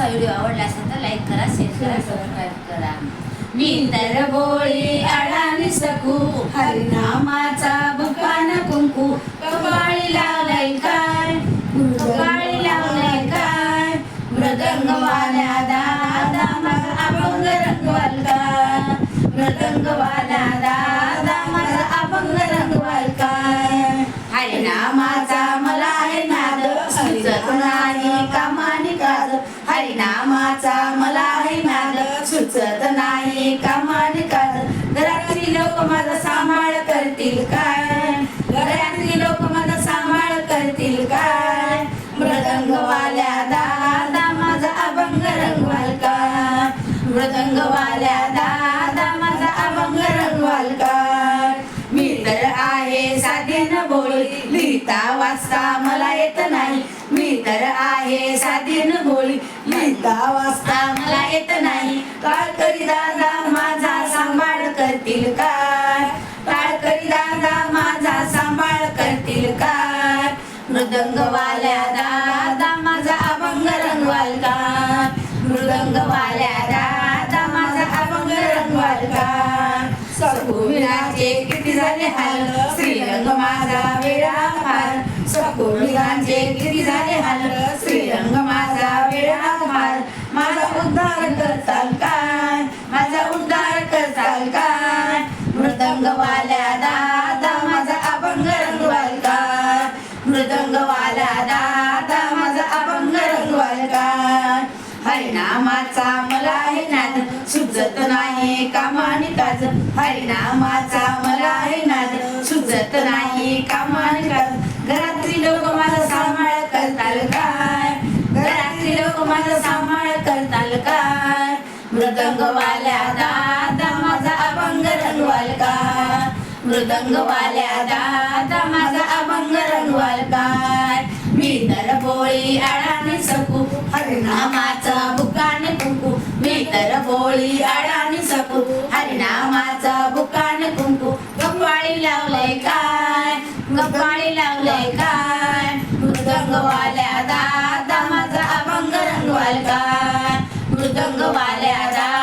आमचा व्हिडिओ आवडला असेल तर लाईक करा शेअर करा सबस्क्राईब करा. मी तर बोळी अडाणी सकू हरिनामाचा बुकान कुंकू. कपाळी लावलाय काय? कपाळी लावलंय काय? मृदंगवाल्या दादा माझा अभंग रंगवाल का मृदंगवाल्या दादा माझा अभंग रंगवाल काय? हरिनामाचा सुचत नाही. कामाने काज घरातली लोक माझा सांभाळ करतील काय? घरातली लोक माझा सांभाळ करतील काय? मृदंगवाल्या दादा माझा अभंग रंगवाल का? मृदंगवाल्या दादा माझा अभंग रंगवाल का? मी तर आहे साधीन बोळी लिहिता वाचता मला येत नाही. मी तर आहे साधीन बोळी लिहिता वाचता मला येत नाही. काळकरी दादा माझा सांभाळ करतील काय? काळकरी दादा माझा सांभाळ करतील काय? मृदंगवाल्या दादा माझा अभंग रंगवाल का मृदंगवाल्या दादा माझा अभंग रंगवाल का सकुमिराचे किती झाले हाल श्रीरंग माझा वेळा फार सकुमिराचे किती झाले हाल श्रीरंग माझा वेळा फार माझा उद्धार करताल काय? माझा उद्धार करताल काय? मृदंगवाल्या दादा माझा अभंग रंगवाल का मृदंगवाल्या दादा माझा अभंग रंगवाल का हरिनामाचा मला हे नाद सुचत नाही कामाने काज. हरिनामाचा सांभाळ करताल काय मृदंगवाल्या दादा माझा अभंग रंगवाल का मृदंगवाल्या दादा माझा अभंग रंगवाल काय मी तर बोळी अडाणी सकू हरिनामाचा बुकान कुंकू. मी तर बोळी अडाणी सकू हरिनामाचा बुकान कुंकू. गप्पाळी लावलंय काय? गप्पाळी लावलंय काय? मृदंगवाल्या दादा